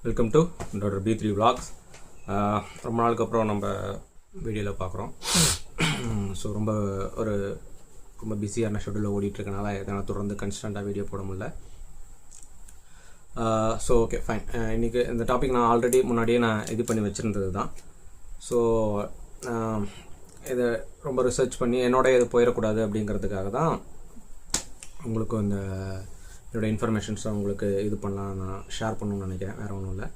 Welcome to doctor B three vlogs ரொம்ப நாளுக்கு அப்புறம் நம்ம வீடியோவில் பார்க்குறோம் ஸோ ரொம்ப ஒரு ரொம்ப பிஸியான ஷெடியூலில் ஓடிட்டுருக்கனால எதனால் தொடர்ந்து கன்ஸ்டண்ட்டாக வீடியோ போட முடியல. ஸோ ஓகே ஃபைன் இன்றைக்கி இந்த டாபிக் நான் ஆல்ரெடி முன்னாடியே நான் இது பண்ணி வச்சுருந்தது தான் ஸோ இதை ரொம்ப ரிசர்ச் பண்ணி என்னோட இது போயிடக்கூடாது அப்படிங்கிறதுக்காக தான் உங்களுக்கு இந்த என்னோட இன்ஃபர்மேஷன்ஸை உங்களுக்கு இது பண்ணலாம் நான் ஷேர் பண்ணணும்னு நினைக்கிறேன். வேறு ஒன்றும் இல்லை.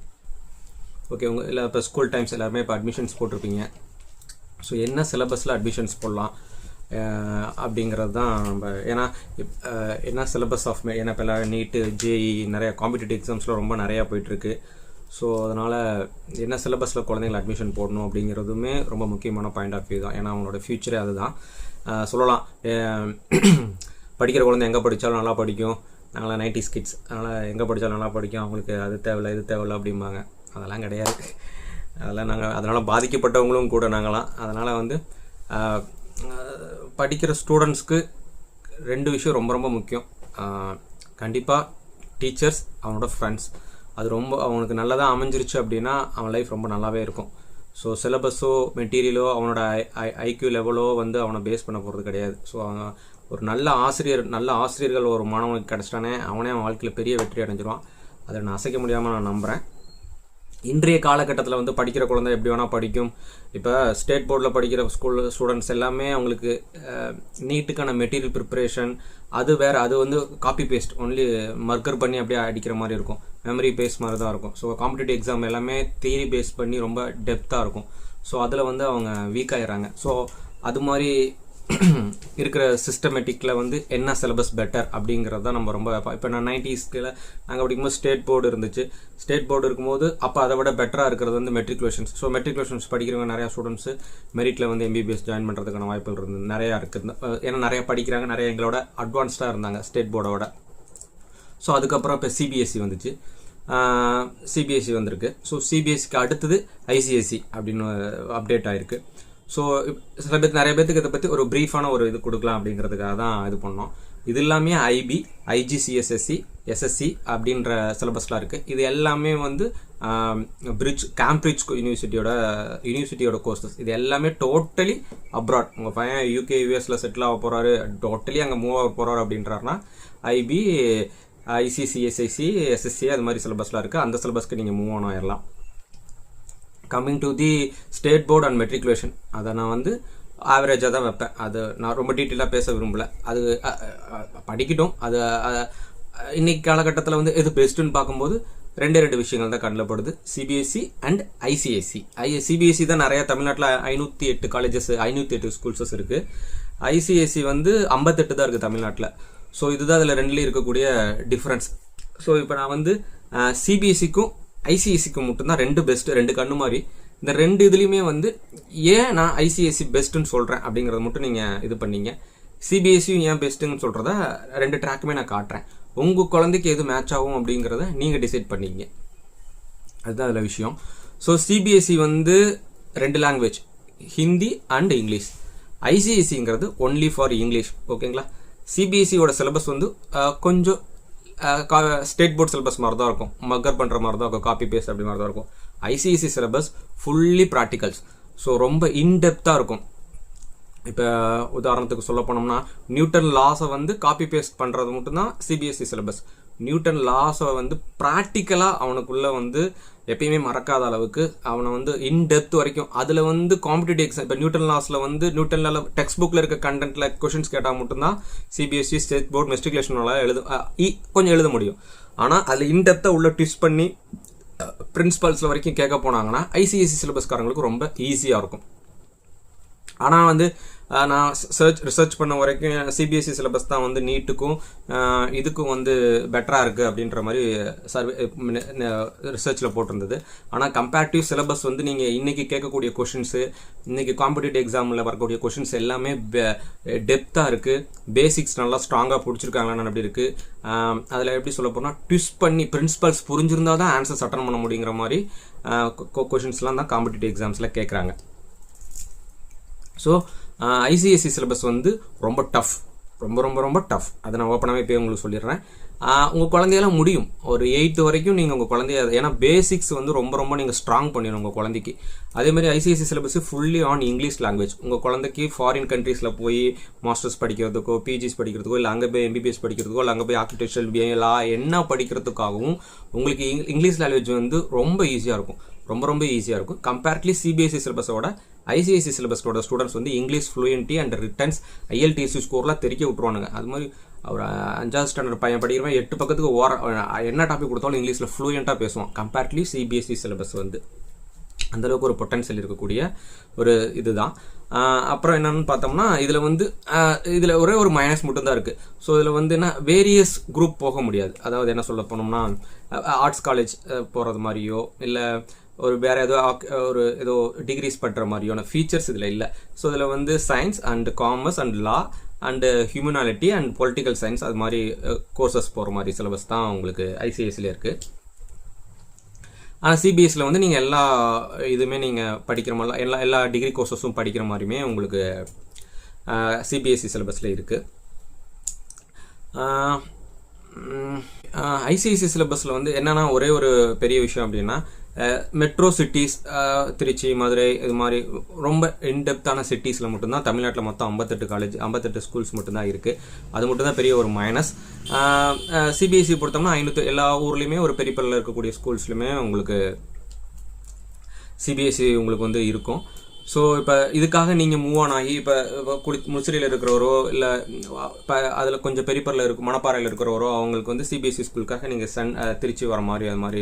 ஓகே உங்கள் இல்லை இப்போ ஸ்கூல் டைம்ஸ் எல்லாருமே இப்போ அட்மிஷன்ஸ் போட்டிருப்பீங்க. ஸோ என்ன சிலபஸில் அட்மிஷன்ஸ் போடலாம்? அப்படிங்கிறது தான் நம்ம ஏன்னா இப்- என்ன சிலபஸ் ஆஃப் ஏன்னா இப்போ எல்லாம் நீட்டு ஜேஇ நிறையா காம்படிட்டிவ் எக்ஸாம்ஸில் ரொம்ப நிறையா போயிட்டுருக்கு. ஸோ அதனால் என்ன சிலபஸில் குழந்தைங்களை அட்மிஷன் போடணும் அப்படிங்கிறதுமே ரொம்ப முக்கியமான பாயிண்ட் ஆஃப் வியூ தான். ஏன்னா அவங்களோட ஃப்யூச்சரே அதுதான். சொல்லலாம். படிக்கிற குழந்தை எங்கே படித்தாலும் நல்லா படிக்கும். நாங்களாம் நைன்டி கிட்ஸ் அதனால் எங்கே படித்தாலும் நல்லா படிக்கும். அவங்களுக்கு அது தேவையில்ல இது தேவையில்ல அப்படிம்பாங்க. அதெல்லாம் கிடையாது. அதெல்லாம் நாங்கள் அதனால் பாதிக்கப்பட்டவங்களும் கூட நாங்களாம். அதனால் வந்து படிக்கிற ஸ்டூடெண்ட்ஸ்க்கு ரெண்டு விஷயம் ரொம்ப ரொம்ப முக்கியம். கண்டிப்பாக டீச்சர்ஸ் அவனோட ஃப்ரெண்ட்ஸ் அது ரொம்ப அவனுக்கு நல்லதாக அமைஞ்சிருச்சு அப்படின்னா அவன் லைஃப் ரொம்ப நல்லாவே இருக்கும். ஸோ சிலபஸோ மெட்டீரியலோ அவனோட ஐ ஐக்யூ லெவலோ வந்து அவனை பேஸ் பண்ண போகிறது கிடையாது. ஸோ அவன் ஒரு நல்ல ஆசிரியர் நல்ல ஆசிரியர்கள் ஒரு மாணவனுக்கு கிடச்சிட்டானே அவனே அவன் வாழ்க்கையில் பெரிய வெற்றி அடைஞ்சிருவான். அதை நான் அசைக்க முடியாமல் நான் நம்புகிறேன் இன்றைய காலகட்டத்தில் வந்து படிக்கிற குழந்தை எப்படி வேணால் படிக்கும். இப்போ ஸ்டேட் போர்டில் படிக்கிற ஸ்கூல் ஸ்டூடெண்ட்ஸ் எல்லாமே அவங்களுக்கு நீட்டுக்கான மெட்டீரியல் ப்ரிப்பரேஷன் அது வேறு அது வந்து காப்பி பேஸ்ட் ஒன்லி மர்க்கர் பண்ணி அப்படியே அடிக்கிற மாதிரி இருக்கும். மெமரி பேஸ் மாதிரி தான் இருக்கும். ஸோ காம்படிட்டிவ் எக்ஸாம் எல்லாமே தியரி பேஸ் பண்ணி ரொம்ப டெப்த்தாக இருக்கும். ஸோ அதில் வந்து அவங்க வீக் ஆகிடுறாங்க ஸோ அது மாதிரி இருக்கிற சிஸ்டமேட்டிக்கில் வந்து என்ன சிலபஸ் பெட்டர் அப்படிங்கிறது தான் நம்ம ரொம்ப இப்போ நான் நைன்டிஸ்கில் நாங்கள் படிக்கும்போது ஸ்டேட் போர்டு இருந்துச்சு. ஸ்டேட் போர்டு இருக்கும்போது அப்போ அதை விட பெட்டராக இருக்கிறது வந்து மெட்ரிகுலேஷன்ஸ் ஸோ மெட்ரிகுலேஷன்ஸ் படிக்கிறவங்க நிறையா ஸ்டூடெண்ட்ஸு மெரிட்டில் வந்து எம்பிபிஎஸ் ஜாயின் பண்ணுறதுக்கான வாய்ப்புகள் இருந்தது நிறையா இருக்குது ஏன்னா நிறையா படிக்கிறாங்க நிறைய எங்களோட அட்வான்ஸ்டாக இருந்தாங்க ஸ்டேட் போர்டோட ஸோ அதுக்கப்புறம் இப்போ சிபிஎஸ்சி வந்துச்சு. சிபிஎஸ்சி வந்திருக்கு. ஸோ சிபிஎஸ்சிக்கு அடுத்தது ஐசிஎஸ்சி அப்படின்னு அப்டேட் ஆயிருக்கு. ஸோ சில பேர் நிறைய பேர்த்துக்கு இதை பற்றி ஒரு ப்ரீஃபான ஒரு இது கொடுக்கலாம் அப்படிங்கிறதுக்காக தான் இது பண்ணோம். இது எல்லாமே ஐபி ஐஜிசிஎஸ்எஸ்சி எஸ்எஸ்சி அப்படின்ற சிலபஸ்லாம் இருக்குது இது எல்லாமே வந்து பிரிட்ஜ் கேம்பிரிட்ஜ் யூனிவர்சிட்டியோட யூனிவர்சிட்டியோட கோர்சஸ் இது எல்லாமே டோட்டலி அப்ராட் உங்கள் பையன் யூகே யூஎஸில் செட்டில் ஆக போகிறாரு டோட்டலி அங்கே மூவ் ஆக போகிறாரு அப்படின்றாருனா ஐபி ஐசிசிஎஸ்ஐசி எஸ்எஸ்சி அது மாதிரி சிலபஸ்லாம் இருக்குது அந்த சிலபஸ்க்கு நீங்கள் மூவ் ஆன் ஆயிடலாம் coming to the state board and matriculation அதை நான் வந்து ஆவரேஜாக தான் வைப்பேன். அது நான் ரொம்ப டீட்டெயிலாக பேச விரும்பல. அது படிக்கட்டும். அது இன்னைக்கு காலகட்டத்தில் வந்து எது பெஸ்ட்டுன்னு பார்க்கும்போது ரெண்டே ரெண்டு விஷயங்கள் தான் கண்ணில் படுது. சிபிஎஸ்சி அண்ட் ஐசிஎஸ்சி ஐ சிபிஎஸ்சி தான் நிறைய தமிழ்நாட்டில் ஐநூற்றி எட்டு காலேஜஸ் ஐநூற்றி எட்டு ஸ்கூல்ஸஸ் இருக்குது ஐசிஎஸ்சி வந்து ஐம்பத்தெட்டு தான் இருக்குது தமிழ்நாட்டில். ஸோ இதுதான் அதில் ரெண்டுலேயும் இருக்கக்கூடிய டிஃப்ரென்ஸ் ஸோ இப்போ நான் வந்து சிபிஎஸ்சிக்கும் ஐசிஐசிக்கு மட்டும்தான் ரெண்டு பெஸ்ட் ரெண்டு கண்ணு மாதிரி. இந்த ரெண்டு இதுலேயுமே வந்து ஏன் நான் ஐசிஎஸ்சி பெஸ்ட்டுன்னு சொல்கிறேன் அப்படிங்கிறத மட்டும் நீங்கள் இது பண்ணீங்க. சிபிஎஸ்சியும் ஏன் பெஸ்ட்டுன்னு சொல்கிறத ரெண்டு ட்ராக்குமே நான் காட்டுறேன். உங்கள் குழந்தைக்கு எது மேட்ச் ஆகும் அப்படிங்கிறத நீங்கள் டிசைட் பண்ணிங்க. அதுதான் அதில் விஷயம். ஸோ சிபிஎஸ்சி வந்து ரெண்டு லாங்குவேஜ் ஹிந்தி அண்ட் இங்கிலீஷ். ஐசிஎஸ்சிங்கிறது ஒன்லி ஃபார் இங்கிலீஷ் ஓகேங்களா சிபிஎஸ்சியோட சிலபஸ் வந்து கொஞ்சம் ஸ்டேட் போர்ட் சிலபஸ் மாதிரி தான் இருக்கும். மக்கர் பண்ணுற மாதிரி தான் இருக்கும். காப்பி பேஸ்ட் அப்படி மாதிரி தான் இருக்கும் ICSE syllabus fully practicals so ரொம்ப இன்டெப்த்தாக இருக்கும். இப்போ உதாரணத்துக்கு சொல்ல போனோம்னா நியூட்டன் லாஸை வந்து காப்பி பேஸ்ட் பண்ணுறது மட்டும்தான் சிபிஎஸ்சி சிலபஸ் நியூட்டன் லாஸை வந்து ப்ராக்டிக்கலாக அவனுக்குள்ளே வந்து எப்பயுமே மறக்காத அளவுக்கு அவனை வந்து இன் டெப்த் வரைக்கும் அதில் வந்து காம்படிட்டிவ் எக்ஸாம் இப்போ நியூட்டன் லாஸில் வந்து நியூட்டனில் டெக்ஸ்ட் புக்கில் இருக்க கண்டென்ட்டில் கொஷின்ஸ் கேட்டால் மட்டும்தான் சிபிஎஸ்சி ஸ்டேட் போர்ட் மெஸ்டிகுலேஷனால எழுத இ- கொஞ்சம் எழுத முடியும். ஆனால் அதில் இன் டெப்த்தை உள்ள ட்விஸ்ட் பண்ணி பிரின்சிபல்ஸில் வரைக்கும் கேட்க போனாங்கன்னா ஐசிஎஸ்சி சிலபஸ்காரங்களுக்கு ரொம்ப ஈஸியாக இருக்கும். ஆனால் வந்து நான் சர்ச் ரிசர்ச் பண்ண வரைக்கும் சிபிஎஸ்சி சிலபஸ் தான் வந்து நீட்டுக்கும் இதுக்கும் வந்து பெட்டராக இருக்குது அப்படின்ற மாதிரி சர்வே ரிசர்ச்சில் போட்டிருந்தது. ஆனால் கம்பேரிட்டிவ் சிலபஸ் வந்து நீங்கள் இன்றைக்கி கேட்கக்கூடிய கொஷின்ஸு இன்றைக்கி காம்படிட்டிவ் எக்ஸாமில் வரக்கூடிய கொஷின்ஸ் எல்லாமே டெப்த்தாக இருக்குது பேசிக்ஸ் நல்லா ஸ்ட்ராங்காக பிடிச்சிருக்காங்களான்னு அப்படி இருக்குது அதில் எப்படி சொல்ல போனால் ட்விஸ்ட் பண்ணி பிரின்சிபல்ஸ் புரிஞ்சிருந்தா தான் ஆன்சர்ஸ் அட்டன் பண்ண முடியுங்கிற மாதிரி கொஷின்ஸ்லாம் தான் காம்படிட்டிவ் எக்ஸாம்ஸில் கேட்குறாங்க ஸோ ஐசிஎஸ்சி சிலபஸ் வந்து ரொம்ப டஃப் ரொம்ப ரொம்ப ரொம்ப டஃப் அதை நான் ஓப்பனாகவே இப்போ உங்களுக்கு சொல்லிடுறேன். உங்கள் குழந்தையெல்லாம் முடியும். ஒரு எயித்து வரைக்கும் நீங்கள் உங்கள் குழந்தைய ஏன்னா பேசிக்ஸ் வந்து ரொம்ப ரொம்ப நீங்கள் ஸ்ட்ராங் பண்ணிடணும் உங்கள் குழந்தைக்கு. அதே மாதிரி syllabus fully on English language உங்கள் குழந்தைக்கு ஃபாரின் கண்ட்ரீஸில் போய் மாஸ்டர்ஸ் படிக்கிறதுக்கோ பிஜிஸ் படிக்கிறதுக்கோ இல்லை அங்கே போய் எம்பிபிஎஸ் படிக்கிறதுக்கோ இல்லை அங்கே போய் ஆர்கிடெக்சர் லா என்ன படிக்கிறதுக்காகவும் உங்களுக்கு இங்- இங்கிலீஷ் லாங்குவேஜ் வந்து ரொம்ப ஈஸியாக இருக்கும். ரொம்ப ரொம்ப ஈஸியாக இருக்கும். கம்பேர்ட்லி சிபிஎஸ்சி சிலபஸோட ஐசிஐசி சிலபஸோட ஸ்டூடெண்ட்ஸ் வந்து English fluency and returns IELTS ஸ்கோர்லாம் தெரிக்க விட்ருவானுங்க அது மாதிரி அவர் அஞ்சாவது ஸ்டாண்டர்ட் பையன் படிக்கிறவன் எட்டு பக்கத்துக்கு ஓர என்ன டாபிக் கொடுத்தாலும் இங்கிலீஷில் ஃப்ளூயண்ட்டாக பேசுவான். கம்பேர்ட்லி சிபிஎஸ்சி சிலபஸ் வந்து. அந்தளவுக்கு ஒரு பொட்டன்ஷியல் இருக்கக்கூடிய ஒரு இதுதான். அப்புறம் என்னன்னு பார்த்தோம்னா இதில் வந்து இதில் ஒரே ஒரு மைனஸ் மட்டும்தான் இருக்குது ஸோ இதில் வந்து என்ன வேரியஸ் குரூப் போக முடியாது. அதாவது என்ன சொல்ல போனோம்னா ஆர்ட்ஸ் காலேஜ் போகிறது மாதிரியோ இல்லை ஒரு வேறு ஏதோ ஒரு ஏதோ டிகிரிஸ் பண்ணுற மாதிரியான ஃபீச்சர்ஸ் இதில் இல்லை. ஸோ இதில் வந்து science and commerce and law and ஹியூமனாலிட்டி and political science அது மாதிரி கோர்சஸ் போகிற மாதிரி சிலபஸ் தான் உங்களுக்கு ஐசிஎஸ்சியில் இருக்குது ஆனால் சிபிஎஸ்சியில் வந்து நீங்கள் எல்லா இதுவுமே நீங்கள் படிக்கிற மாதிரி எல்லா எல்லா டிகிரி கோர்சஸும் படிக்கிற மாதிரியுமே உங்களுக்கு சிபிஎஸ்சி சிலபஸில் இருக்குது ஐசிஐசி சிலபஸில் வந்து என்னென்னா ஒரே ஒரு பெரிய விஷயம் அப்படின்னா மெட்ரோ சிட்டிஸ் திருச்சி மதுரை இது மாதிரி ரொம்ப இன்டெப்த்தான சிட்டிஸில் மட்டும்தான் தமிழ்நாட்டில் மொத்தம் ஐம்பத்தெட்டு காலேஜ் ஐம்பத்தெட்டு ஸ்கூல்ஸ் மட்டும்தான் இருக்குது அது மட்டும்தான் பெரிய ஒரு மைனஸ் சிபிஎஸ்சி பொறுத்தோம்னா ஐநூற்று எல்லா ஊர்லேயுமே ஒரு பெரிய பல்ல இருக்கக்கூடிய ஸ்கூல்ஸ்லையுமே உங்களுக்கு சிபிஎஸ்சி உங்களுக்கு வந்து இருக்கும். ஸோ இப்போ இதுக்காக நீங்கள் மூவ் ஆன் ஆகி இப்போ குடி முசிறியில் இருக்கிறவரோ இல்லை இப்போ அதில் கொஞ்சம் பெரியப்பரில் இருக்கும் மணப்பாறையில் இருக்கிறவரோ அவங்களுக்கு வந்து சிபிஎஸ்சி ஸ்கூலுக்காக நீங்கள் சன் திருச்சி வர மாதிரி அது மாதிரி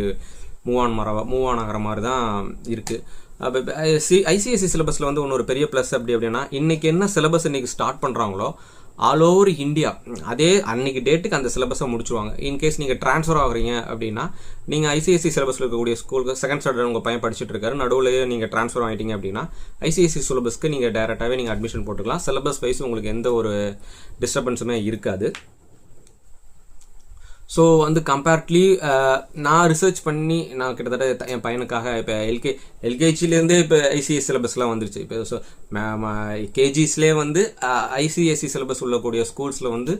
மூவ் ஆன் மர மூவ் ஆன் ஆகிற மாதிரி தான் இருக்குது சி ஐசிஎஸ்சி சிலபஸில் வந்து இன்னொரு பெரிய ப்ளஸ் அப்படி அப்படின்னா இன்றைக்கி என்ன சிலபஸ் இன்றைக்கி ஸ்டார்ட் பண்ணுறாங்களோ ஆல் ஓவர் இந்தியா அதே அன்னைக்கு டேட்டுக்கு அந்த சிலபஸை முடிச்சுவாங்க இன்கேஸ் நீங்கள் ட்ரான்ஸ்ஃபர் ஆகுறீங்க அப்படின்னா நீங்கள் ஐசிஎஸ்சி சிலபஸில் இருக்கக்கூடிய ஸ்கூலுக்கு செகண்ட் ஸ்டாண்டர்ட் உங்கள் பையன் படிச்சுட்டு இருக்காரு. நடுவில் நீங்கள் ட்ரான்ஸ்ஃபர் ஆகிட்டீங்க அப்படின்னா ஐசிஎஸ்சி சிலபஸ்க்கு நீங்கள் டேரெக்டாகவே நீங்கள் அட்மிஷன் போட்டுக்கலாம். சிலபஸ் வைஸ் உங்களுக்கு எந்த ஒரு டிஸ்டர்பன்ஸுமே இருக்காது. ஸோ வந்து கம்பேர்ட்லி uh, நான் ரிசர்ச் பண்ணி நான் கிட்டத்தட்ட என் பையனுக்காக இப்போ எல்கே எல்கேஜிலேருந்தே இப்போ ஐசிஎஸ் சிலபஸ்லாம் வந்துருச்சு. இப்போ ஸோ கேஜிஸ்லேயே வந்து ஐசிஎஸ்சி சிலபஸ் உள்ளக்கூடிய ஸ்கூல்ஸில் வந்து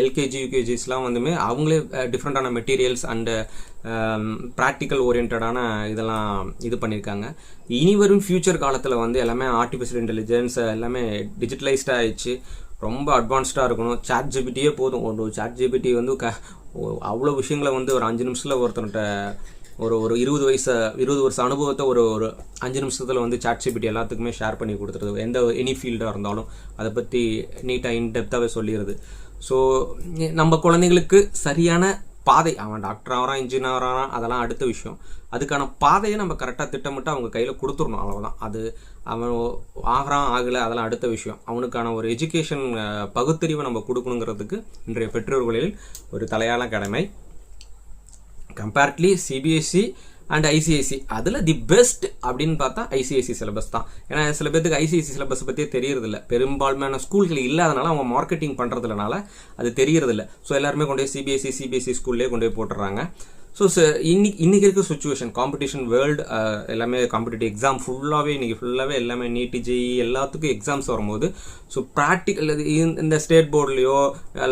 எல்கேஜி யூகேஜிஸ்லாம் வந்துமே அவங்களே டிஃப்ரெண்ட்டான மெட்டீரியல்ஸ் அண்டு ப்ராக்டிக்கல் ஓரியன்டான இதெல்லாம் இது பண்ணியிருக்காங்க இனி வரும் ஃப்யூச்சர் காலத்தில் வந்து எல்லாமே ஆர்டிஃபிஷியல் இன்டெலிஜென்ஸ் எல்லாமே டிஜிட்டலைஸ்டாக ஆயிடுச்சு. ரொம்ப அட்வான்ஸ்டாக இருக்கணும். சாட் ஜிபிட்டியே போதும். ஒரு சாட் ஜிபிடி வந்து க அவ்வளோ விஷயங்களை வந்து ஒரு அஞ்சு நிமிஷத்தில் ஒருத்தன்கிட்ட ஒரு ஒரு இருபது வயசு இருபது வருஷம் அனுபவத்தை ஒரு ஒரு அஞ்சு நிமிஷத்தில் வந்து சாட் ஜிபிடி எல்லாத்துக்குமே ஷேர் பண்ணி கொடுத்துருது. எந்த எனி ஃபீல்டாக இருந்தாலும் அதை பற்றி நீட்டாக இன்டெப்த்தாகவே சொல்லிடுது ஸோ நம்ம குழந்தைங்களுக்கு சரியான பாதை அவன் டாக்டர் ஆகிறான் இன்ஜினியர் ஆகிறான் அதெல்லாம் அடுத்த விஷயம். அதுக்கான பாதையை நம்ம கரெக்டாக திட்டமிட்டு அவங்க கையில் கொடுத்துடணும் அவ்வளோதான் அது அவன் ஆகிறான் ஆகலை அதெல்லாம் அடுத்த விஷயம். அவனுக்கான ஒரு எஜுகேஷன் பகுத்தறிவை நம்ம கொடுக்கணுங்கிறதுக்கு இன்றைய பெற்றோர்களில் ஒரு தலையான கடமை. கம்பேர்ட்லி சிபிஎஸ்சி அண்ட் ஐசிஐசி அதில் தி பெஸ்ட் அப்படின்னு பார்த்தா ஐசிஐசி சிலபஸ் தான். ஏன்னா சில பேருக்கு ஐசிஐசி சிலபஸ் பற்றியே தெரியறதில்ல. பெரும்பான்மையான ஸ்கூல்கள் இல்லாதனால அவங்க மார்க்கெட்டிங் பண்ணுறதுனால அது தெரியறதில்ல. ஸோ எல்லாருமே கொண்டு போய் சிபிஎஸ்சி சிபிஎஸ்சி ஸ்கூல்லே கொண்டு போய் போட்டுறாங்க. ஸோ இன்னைக்கு இன்றைக்கி இருக்க சுச்சுவேஷன் காம்படிஷன் வேர்ல்டு எல்லாமே காம்படிட்டிவ் எக்ஸாம் ஃபுல்லாகவே இன்றைக்கி ஃபுல்லாகவே எல்லாமே நீட்டு ஜெயி எல்லாத்துக்கும் எக்ஸாம்ஸ் வரும்போது ஸோ ப்ராக்டிக்கல் இந்த ஸ்டேட் போர்ட்லேயோ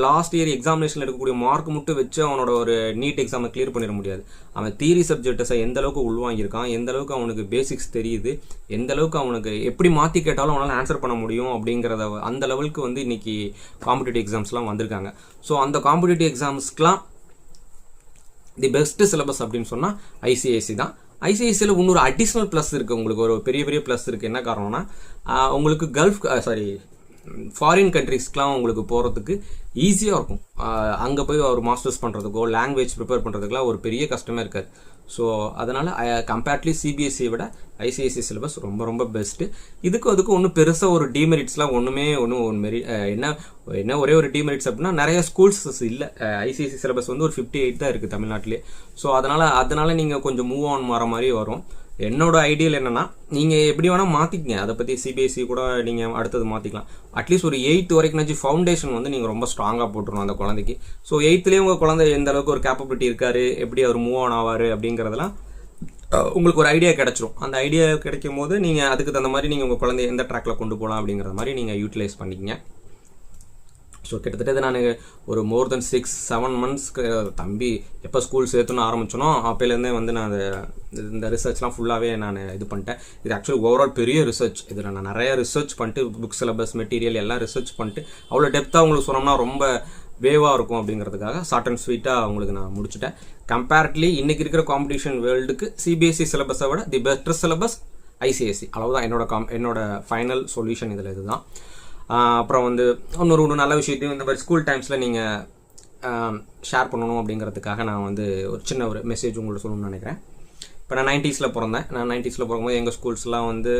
லாஸ்ட் இயர் எக்ஸாமினேஷனில் எடுக்கக்கூடிய மார்க் மட்டும் வச்சு அவனோட ஒரு நீட் எக்ஸாமை கிளியர் பண்ணிட முடியாது. அவன் தியரி சப்ஜெக்ட்ஸை எந்த அளவுக்கு உள்வாங்கியிருக்கான் எந்த அளவுக்கு அவனுக்கு பேசிக்ஸ் தெரியுது எந்த அளவுக்கு அவனுக்கு எப்படி மாற்றி கேட்டாலும் அவனால் ஆன்சர் பண்ண முடியும் அப்படிங்கிறத அந்த லெவலுக்கு வந்து இன்றைக்கி காம்படிட்டிவ் எக்ஸாம்ஸ்லாம் வந்திருக்காங்க. ஸோ அந்த காம்படிட்டிவ் எக்ஸாம்ஸ்க்குலாம் தி பெஸ்ட்டு சிலபஸ் அப்படின்னு சொன்னால் ஐசிஐசி தான். ஐசிஐசியில் இன்னொரு அடிஷ்னல் ப்ளஸ் இருக்குது உங்களுக்கு ஒரு பெரிய பெரிய ப்ளஸ் இருக்குது என்ன காரணம்னா உங்களுக்கு கல்ஃப் சாரி ஃபாரின் கண்ட்ரீஸ்க்குலாம் உங்களுக்கு போகிறதுக்கு ஈஸியாக இருக்கும். அங்கே போய் ஒரு மாஸ்டர்ஸ் பண்ணுறதுக்கோ லாங்குவேஜ் ப்ரிப்பேர் பண்ணுறதுக்குலாம் ஒரு பெரிய கஷ்டமே இருக்காது. ஸோ அதனால் கம்பேர்ட்லி சிபிஎஸ்சியை விட ஐசிஐசி சிலபஸ் ரொம்ப ரொம்ப பெஸ்ட்டு இதுக்கு அதுக்கு ஒன்றும் பெருசாக ஒரு டிமெரிட்ஸ்லாம் ஒன்றுமே ஒன்றும் ஒன்று மெரி என்ன என்ன ஒரே ஒரு டிமெரிட்ஸ் அப்படின்னா நிறைய ஸ்கூல்ஸ் இல்லை. ஐசிஐசி சிலபஸ் வந்து ஒரு ஃபிஃப்டி எயிட் தான் இருக்குது தமிழ்நாட்டிலே. ஸோ அதனால் அதனால் நீங்கள் கொஞ்சம் மூவ் ஆன் மாற மாதிரி வரும். என்னோட ஐடியல் என்னன்னா நீங்கள் எப்படி வேணால் மாற்றிக்கங்க அதை பற்றி சிபிஎஸ்சி கூட நீங்கள் அடுத்தது மாற்றிக்கலாம் அட்லீஸ்ட் ஒரு எயித் வரைக்கும்னாச்சு ஃபவுண்டேஷன் வந்து நீங்கள் ரொம்ப ஸ்ட்ராங்காக போட்டுருணும் அந்த குழந்தைக்கு. ஸோ எயித்துலேயே உங்கள் குழந்தை எந்த அளவுக்கு ஒரு கேப்பபிலிட்டி இருக்கார்? எப்படி அவர் மூவ் ஆன் ஆவார்? அப்படிங்கிறதெல்லாம் உங்களுக்கு ஒரு ஐடியா கிடச்சிரும். அந்த ஐடியா கிடைக்கும் போது நீங்கள் அதுக்கு தகுந்த மாதிரி நீங்கள் உங்கள் குழந்தைய எந்த ட்ராக்கில் கொண்டு போகலாம் அப்படிங்கிற மாதிரி நீங்கள் யூட்டிலைஸ் பண்ணிக்கங்க. ஸோ கிட்டத்தட்ட நான் ஒரு மோர் தென் சிக்ஸ் செவன் மந்த்ஸ்க்கு தம்பி எப்போ ஸ்கூல் சேர்த்துன்னு ஆரம்பிச்சனோ அப்போலேருந்தே வந்து நான் இந்த ரிசர்ச்லாம் ஃபுல்லாகவே நான் இது பண்ணிட்டேன். இது ஆக்சுவலி ஓவரால் பெரிய ரிசர்ச் இதில் நான் நிறைய ரிசர்ச் பண்ணிட்டு புக் சிலபஸ் மெட்டீரியல் எல்லாம் ரிசர்ச் பண்ணிட்டு அவ்வளோ டெப்த்தாக உங்களுக்கு சொன்னோம்னா ரொம்ப வேவாக இருக்கும் அப்படிங்கிறதுக்காக ஷார்ட் அண்ட் ஸ்வீட்டாக உங்களுக்கு நான் முடிச்சுட்டேன். கம்பேர்ட்லி இன்றைக்கி இருக்கிற காம்படிஷன் வேர்ல்டுக்கு சிபிஎஸ்சி சிலபஸை விட தி பெஸ்ட் சிலபஸ் ஐசிஎஸ்சி அளவுதான் என்னோட காம் என்னோட ஃபைனல் சொல்யூஷன் இதில் இதுதான். அப்புறம் வந்து இன்னொரு ஒரு நல்ல விஷயத்தையும் இந்த மாதிரி ஸ்கூல் டைம்ஸில் நீங்கள் ஷேர் பண்ணணும் அப்படிங்கிறதுக்காக நான் வந்து ஒரு சின்ன ஒரு மெசேஜ் உங்களுக்கு சொல்லணும்னு நினைக்கிறேன். இப்போ நான் நைன்ட்டீஸில் பிறந்தேன். நான் நைன்ட்டீஸில் பிறக்கும்போது எங்கள் ஸ்கூல்ஸ்லாம் வந்து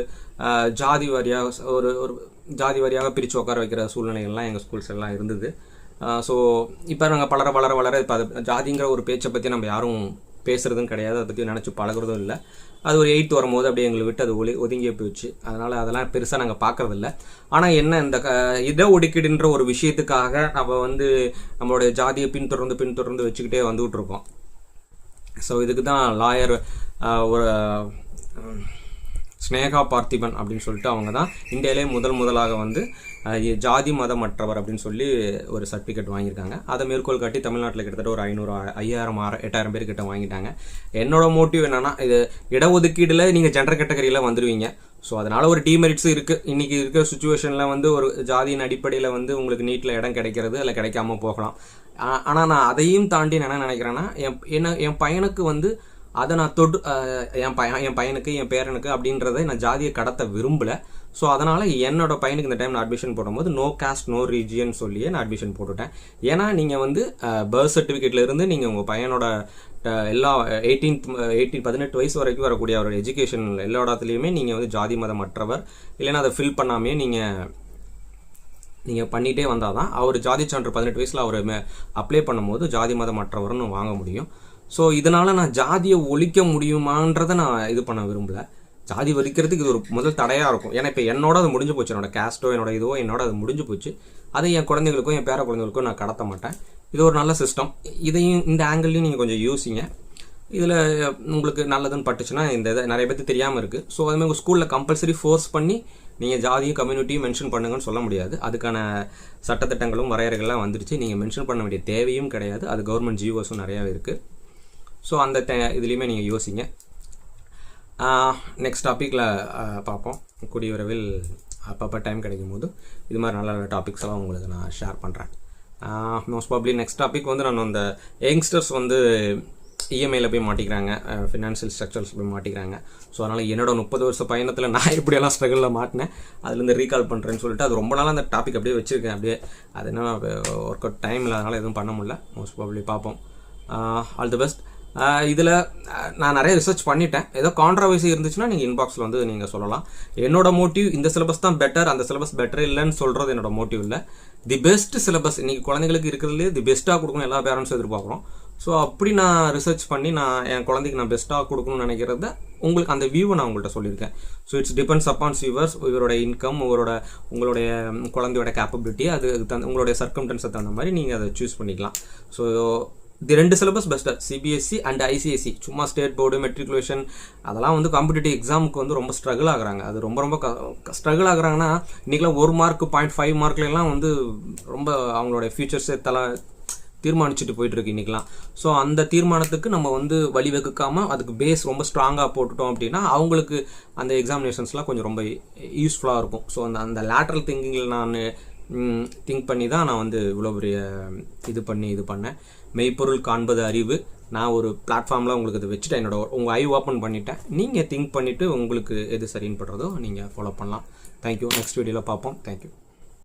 ஜாதி வாரியாக ஒரு ஒரு ஜாதி வாரியாக பிரித்து உட்கார வைக்கிற சூழ்நிலைகள்லாம் எங்கள் ஸ்கூல்ஸ் எல்லாம் இருந்தது. ஸோ இப்போ நாங்கள் வளர வளர வளர இப்போ அது ஜாதிங்கிற ஒரு பேச்சை பற்றி நம்ம யாரும் பேசுகிறதும் கிடையாது. அதை பற்றி நினச்சி பழகுறதும் இல்லை. அது ஒரு எயித்து வரும்போது அப்படியே எங்களை விட்டு அது ஒளி ஒதுங்கியே போயிடுச்சு அதனால் அதெல்லாம் பெருசாக நாங்கள் பார்க்கறதில்ல ஆனால் என்ன இந்த க இட ஒடுக்கீடுன்ற ஒரு விஷயத்துக்காக நம்ம வந்து நம்மளுடைய ஜாதியை பின்தொடர்ந்து பின்தொடர்ந்து வச்சுக்கிட்டே வந்துகிட்ருக்கோம் ஸோ இதுக்கு தான் லாயர் ஒரு ஸ்னேகா பார்த்திபன் அப்படின்னு சொல்லிட்டு அவங்க தான் இந்தியாவிலே முதல் முதலாக வந்து ஜாதி மதமற்றவர் அப்படின்னு சொல்லி ஒரு சர்டிஃபிகேட் வாங்கியிருக்காங்க. அதை மேற்கோள் காட்டி தமிழ்நாட்டில் கிட்டத்தட்ட ஒரு ஐநூறு ஐயாயிரம் ஆறு எட்டாயிரம் பேர் கிட்ட வாங்கிட்டாங்க. என்னோட மோட்டிவ் என்னன்னா இது இடஒதுக்கீடில் நீங்கள் ஜென்டர் கேட்டகரியில் வந்துடுவீங்க ஸோ அதனால் ஒரு டீமெரிட்ஸும் இருக்குது இன்றைக்கி இருக்கிற சுச்சுவேஷனில் வந்து ஒரு ஜாதியின் அடிப்படையில் வந்து உங்களுக்கு நீட்டில் இடம் கிடைக்கிறது இல்லை கிடைக்காம போகலாம். ஆனால் நான் அதையும் தாண்டி நான் என்ன நினைக்கிறேன்னா என் என்ன என் பையனுக்கு வந்து அதை நான் தொடு என் பையன் என் பையனுக்கு என் பேரனுக்கு அப்படின்றத நான் ஜாதியை கடத்த விரும்பல. ஸோ அதனால் என்னோட பையனுக்கு இந்த டைம் நான் அட்மிஷன் போடும்போது நோ காஸ்ட் நோ ரீஜியன் சொல்லியே நான் அட்மிஷன் போட்டுட்டேன். ஏன்னா நீங்கள் வந்து பர்த் சர்டிஃபிகேட்லேருந்து நீங்கள் உங்கள் பையனோட எல்லா எயிட்டீன் எயிட்டீன் பதினெட்டு வயசு வரைக்கும் வரக்கூடிய அவரோட எஜுகேஷன் எல்லா இடத்துலையுமே நீங்கள் வந்து ஜாதி மதம் மற்றவர். இல்லைன்னா அதை ஃபில் பண்ணாமே நீங்கள் நீங்கள் பண்ணிகிட்டே வந்தால் தான் அவர் ஜாதி சான்று பதினெட்டு வயசில் அவர் அப்ளை பண்ணும்போது ஜாதி மதம் மற்றவர்னு வாங்க முடியும். ஸோ இதனால் நான் ஜாதியை ஒழிக்க முடியுமான்றதை நான் இது பண்ண விரும்பல. ஜாதி ஒழிக்கிறதுக்கு இது ஒரு முதல் தடையாக இருக்கும். ஏன்னா இப்போ என்னோட அது முடிஞ்சு போச்சு. என்னோட கேஸ்ட்டோ என்னோட இதுவோ என்னோட அது முடிஞ்சு போச்சு. அதை என் குழந்தைங்களுக்கும் என் பேர குழந்தைகளுக்கும் நான் கடத்த மாட்டேன். இது ஒரு நல்ல சிஸ்டம் இதையும் இந்த ஆங்கிள்லையும் நீங்கள் கொஞ்சம் யூஸிங்க இதில் உங்களுக்கு நல்லதுன்னு பட்டுச்சுன்னா இந்த இதை நிறைய பேருக்கு தெரியாமல் இருக்குது ஸோ அதுமாதிரி உங்கள் ஸ்கூலில் கம்பல்சரி ஃபோர்ஸ் பண்ணி நீங்கள் ஜாதியும் கம்யூனிட்டியும் மென்ஷன் பண்ணுங்கன்னு சொல்ல முடியாது. அதுக்கான சட்டத்திட்டங்களும் வரையறைகள்லாம் வந்துருச்சு. நீங்கள் மென்ஷன் பண்ண வேண்டிய தேவையும் கிடையாது. அது கவர்மெண்ட் ஜிஓஸும் நிறையாவே இருக்குது ஸோ அந்த டை- இதுலேயுமே நீங்கள் யோசிங்க. நெக்ஸ்ட் டாப்பிக்கில் பார்ப்போம். கூடிய விரைவில் அப்பப்போ டைம் கிடைக்கும் போது இது மாதிரி நல்ல நல்ல டாபிக்ஸ் எல்லாம் உங்களுக்கு நான் ஷேர் பண்ணுறேன் மோஸ்ட் ப்ராப்ளி நெக்ஸ்ட் டாபிக் வந்து நான் அந்த யங்ஸ்டர்ஸ் வந்து இஎம்ஐயில் போய் மாட்டிக்கிறாங்க. ஃபினான்ஷியல் ஸ்ட்ரக்சர்ஸ் போய் மாட்டிக்கிறாங்க. ஸோ அதனால் என்னோட முப்பது வருஷ பயணத்தில் நான் எப்படியெல்லாம் ஸ்ட்ரகிளில் மாட்டினேன் அதுலேருந்து ரீகால் பண்ணுறேன்னு சொல்லிட்டு அது ரொம்ப நாளாக அந்த டாபிக் அப்படியே வச்சுருக்கேன். அப்படியே அது என்ன ஒர்க் அவுட் டைம் அதனால் எதுவும் பண்ண முடியல. மோஸ்ட் ப்ராப்ளி பார்ப்போம். ஆல் தி பெஸ்ட் இதில் நான் நிறைய ரிசர்ச் பண்ணிட்டேன். ஏதோ கான்ட்ரவர்சி இருந்துச்சுன்னா நீங்கள் இன்பாக்ஸில் வந்து நீங்கள் சொல்லலாம். என்னோட மோட்டிவ் இந்த சிலபஸ் தான் பெட்டர் அந்த சிலபஸ் பெட்டர் இல்லைன்னு சொல்கிறது என்னோட மோட்டிவ் இல்லை. தி பெஸ்ட் சிலபஸ் இன்றைக்கி குழந்தைங்களுக்கு இருக்கிறதுலே தி பெஸ்ட்டாக கொடுக்கணும் எல்லா பேரண்ட்ஸும் எதிர்பார்க்குறோம். ஸோ அப்படி நான் ரிசர்ச் பண்ணி நான் என் குழந்தைக்கு நான் பெஸ்ட்டாக கொடுக்கணும்னு நினைக்கிறத உங்களுக்கு அந்த வியூவை நான் உங்கள்கிட்ட சொல்லியிருக்கேன். So it's depends upon viewers இவரோட இன்கம் உங்களோட உங்களுடைய குழந்தையோட கேப்பபிலிட்டி அது அதுக்கு தகுந்த உங்களுடைய சர்க்கம்டன்ஸை தகுந்த மாதிரி நீங்கள் அதை சூஸ் பண்ணிக்கலாம். ஸோ இது ரெண்டு சிலபஸ் பெஸ்ட்டாக சிபிஎஸ்சி அண்ட் ஐசிஎஸ்சி சும்மா ஸ்டேட் போர்டு மெட்ரிகுலேஷன் அதெல்லாம் வந்து காம்படிட்டிவ் எக்ஸாமுக்கு வந்து ரொம்ப ஸ்ட்ரகிள் ஆகுறாங்க. அது ரொம்ப ரொம்ப ஸ்ட்ரகிள் ஆகுறாங்கன்னா இன்றைக்கெலாம் ஒரு மார்க் பாயிண்ட் ஃபைவ் மார்க்லாம் வந்து ரொம்ப அவங்களோட ஃபியூச்சர்ஸே தலை தீர்மானிச்சுட்டு போயிட்டு இருக்கு ஸோ அந்த தீர்மானத்துக்கு நம்ம வந்து வழிவகுக்காமல் அதுக்கு பேஸ் ரொம்ப ஸ்ட்ராங்காக போட்டுட்டோம் அப்படின்னா அவங்களுக்கு அந்த எக்ஸாமினேஷன்ஸ்லாம் கொஞ்சம் ரொம்ப யூஸ்ஃபுல்லாக இருக்கும். ஸோ அந்த அந்த லேட்ரல் திங்கிங்கில் நான் திங்க் பண்ணி தான் நான் வந்து இவ்வளோ பெரிய இது பண்ணி இது பண்ணேன். மெய்ப்பொருள் காண்பது அறிவு. நான் ஒரு பிளாட்ஃபார்மில் உங்களுக்கு இதை வச்சுட்டேன் என்னோட உங்கள் ஐ ஓப்பன் பண்ணிட்டேன். நீங்கள் திங்க் பண்ணிவிட்டு உங்களுக்கு எது சரின்னு படுறதோ நீங்கள் ஃபாலோ பண்ணலாம். தேங்க்யூ நெக்ஸ்ட் வீடியோவில் பார்ப்போம். தேங்க்யூ